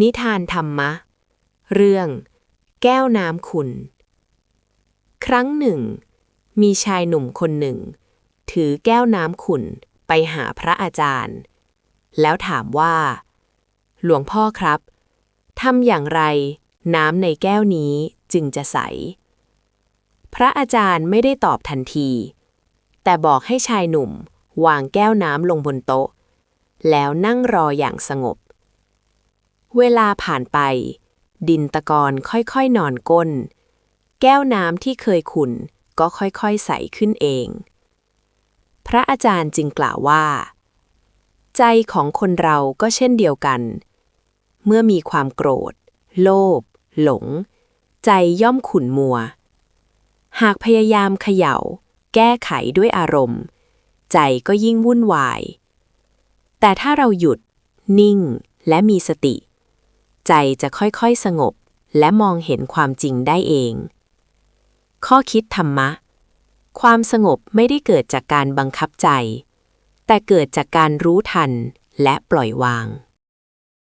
นิทานธรรมะ เรื่อง แก้วน้ำขุนครั้งหนึ่ง มีชายหนุ่มคนหนึ่ง ถือแก้วน้ำขุนไปหาพระอาจารย์ แล้วถามว่า หลวงพ่อครับทำอย่างไร น้ำในแก้วนี้จึงจะใส พระอาจารย์ไม่ได้ตอบทันที แต่บอกให้ชายหนุ่มวางแก้วน้ำลงบนโต๊ะ แล้วนั่งรออย่างสงบ เวลาผ่านไป ดินตะกอนค่อยๆนอนก้น แก้วน้ำที่เคยขุ่นก็ค่อยๆใสขึ้นเอง พระอาจารย์จึงกล่าวว่า ใจของคนเราก็เช่นเดียวกัน เมื่อมีความโกรธ โลภหลง ใจย่อมขุ่นมัว หากพยายามเขย่า แก้ไขด้วยอารมณ์ ใจก็ยิ่งวุ่นวาย แต่ถ้าเราหยุด นิ่งและมีสติ ใจจะค่อยๆสงบ และมองเห็นความจริงได้เอง ข้อคิดธรรมะ ความสงบไม่ได้เกิดจากการบังคับใจ แต่เกิดจากการรู้ทันและปล่อยวาง